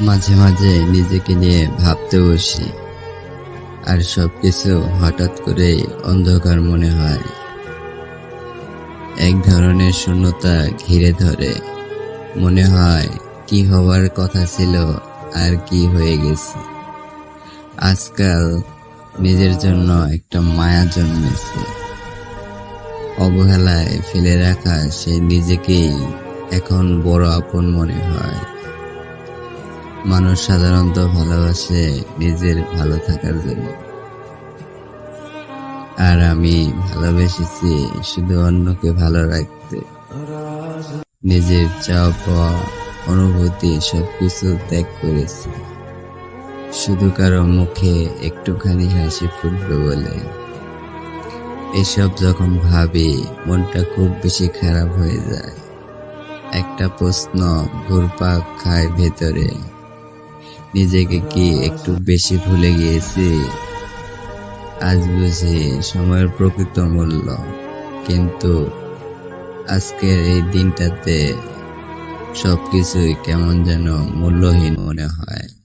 মাঝে মাঝে নিজেকে নিয়ে ভাবতে বসি আর সবকিছু হঠাৎ করে অন্ধকার মনে হয়। এক ধরনের শূন্যতা ঘিরে ধরে। মনে হয় কি হওয়ার কথা ছিল আর কি হয়ে গেছে। আজকাল নিজের জন্য একটা মায়া জন্মেছে। অবহেলায় ফেলে রাখা সে নিজেকেই এখন বড় আপন মনে হয়। মানুষ সাধারণত ভালোবাসে নিজের ভালো থাকার জন্য। আর আমি ভালোবেসেছি শুধু অন্যকে ভালো রাখতে। নিজের চাওয়া পাওয়া, অনুভূতি সবকিছু ত্যাগ করেছি। শুধু কারও মুখে একটুখানি হাসি ফুটবে বলে। এসব যখন ভাবি, মনটা খুব বেশি খারাপ হয়ে যায়। একটা প্রশ্ন ঘুরপাক খায় ভেতরে। নিজেকে কি একটু বেশি ভুলে গিয়েছি? আজ বুঝি সময়ের প্রকৃত মূল্য। কিন্তু আজকের এই দিনটাতে সবকিছুই কেমন যেন মূল্যহীন মনে হয়।